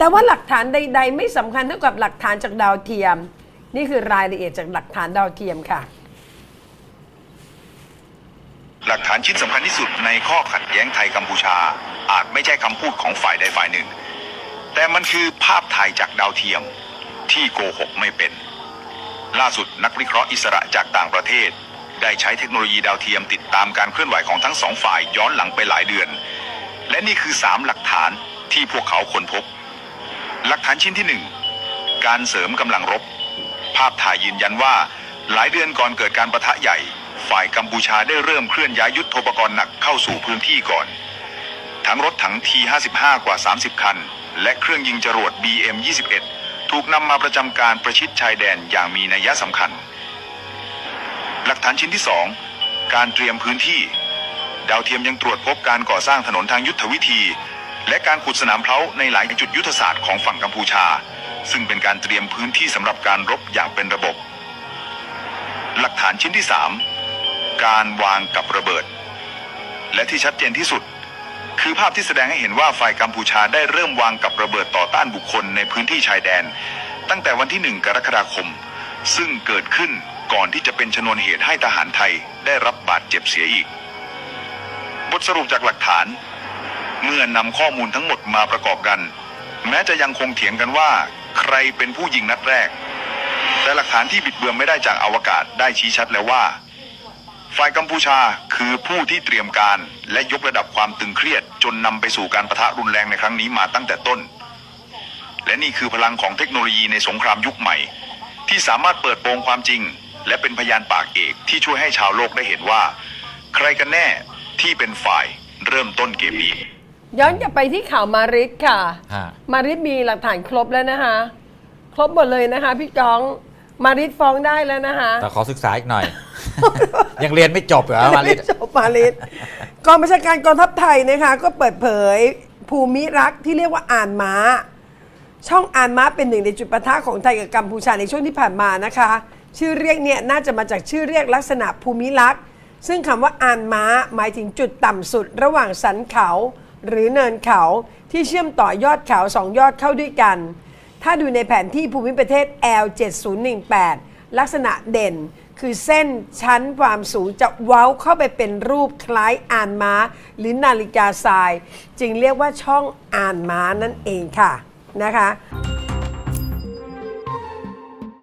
แต่ว่าหลักฐานใด ๆ ไม่สำคัญเท่ากับหลักฐานจากดาวเทียม นี่คือรายละเอียดจากหลักฐานดาวเทียมค่ะ หลักฐานชิ้นสำคัญที่สุดในข้อขัดแย้งไทยกัมพูชา อาจไม่ใช่คำพูดของฝ่ายใดฝ่ายหนึ่ง แต่มันคือภาพถ่ายจากดาวเทียมที่โกหกไม่เป็น ล่าสุดนักวิเคราะห์อิสระจากต่างประเทศ ได้ใช้เทคโนโลยีดาวเทียมติดตามการเคลื่อนไหวของทั้งสองฝ่ายย้อนหลังไปหลายเดือน และนี่คือสามหลักฐานที่พวกเขาค้นพบ หลักฐานชิ้นที่หนึ่งการเสริมกำลังรบ ภาพถ่ายยืนยันว่า หลายเดือนก่อนเกิดการประทะใหญ่ ฝ่ายกัมพูชาได้เริ่มเคลื่อนย้ายยุทธปกรณ์หนักเข้าสู่พื้นที่ก่อน ทั้งรถถัง T55 กว่า 30 คัน และเครื่องยิงจรวด BM21 ถูกนำมาประจำการประชิดชายแดนอย่างมีนัยสำคัญ หลักฐานชิ้นที่ 2 การเตรียมพื้นที่ ดาวเทียมยังตรวจพบการก่อสร้างถนนทางยุทธวิธี และการขุดสนามเพลาในหลายจุดยุทธศาสตร์ของฝั่งกัมพูชา ซึ่งเป็นการเตรียมพื้นที่สำหรับการรบอย่างเป็นระบบ หลักฐานชิ้นที่ 3 การวางกับระเบิด และที่ชัดเจนที่สุด คือภาพที่แสดงให้เห็นว่าฝ่ายกัมพูชาได้เริ่มวางกับระเบิดต่อต้านบุคคลในพื้นที่ชายแดน ตั้งแต่วันที่ 1 กรกฎาคม ซึ่งเกิดขึ้นก่อนที่จะเป็นชนวนเหตุให้ทหารไทยได้รับบาดเจ็บเสียอีก บทสรุปจากหลักฐาน เมื่อนำข้อมูลทั้งหมดมาประกอบกัน แม้จะยังคงเถียงกันว่า ใครเป็นผู้ยิงนัดแรก แต่หลักฐานที่บิดเบือนไม่ได้จากอวกาศได้ชี้ชัดแล้วว่าฝ่ายกัมพูชาคือผู้ที่เตรียมการและยกระดับความตึงเครียด จนนำไปสู่การประทะรุนแรงในครั้งนี้มาตั้งแต่ต้น และนี่คือพลังของเทคโนโลยีในสงครามยุคใหม่ ที่สามารถเปิดโปงความจริง และเป็นพยานปากเอกที่ช่วยให้ชาวโลกได้เห็นว่า ใครกันแน่ที่เป็นฝ่ายเริ่มต้นเกมนี้ ย้อนกลับไปที่ข่าวมาริสค่ะ ฮะ มาริสมีหลักฐานครบแล้วนะคะ ครบหมดเลยนะคะ พี่ก้อง มาริสฟ้องได้แล้วนะคะ แต่ขอศึกษาอีกหน่อย ยังเรียนไม่จบเหรอมาลิไม่จบมาลิสกองบัญชาการกองทัพไทยนะคะ ก็เปิดเผยภูมิรักที่เรียกว่าอ่านม้า ช่องอ่านม้าเป็นหนึ่งในจุดปะทะของไทยกับกัมพูชาในช่วงที่ผ่านมานะคะ ชื่อเรียกเนี่ยน่าจะมาจากชื่อเรียกลักษณะภูมิลักษณ์ซึ่งคำว่าอ่านม้าหมายถึงจุดต่ำสุดระหว่างสันเขา หรือเนินเขาที่เชื่อมต่อยอดเขาสองยอดเข้าด้วยกัน ถ้าดูในแผนที่ภูมิประเทศ L7018 ลักษณะเด่นคือเส้นชั้นความสูงจะเว้าเข้าไปเป็นรูปคล้ายอ่านม้า หรือนาฬิกาทราย จึงเรียกว่าช่องอ่านม้านั่นเองค่ะนะคะ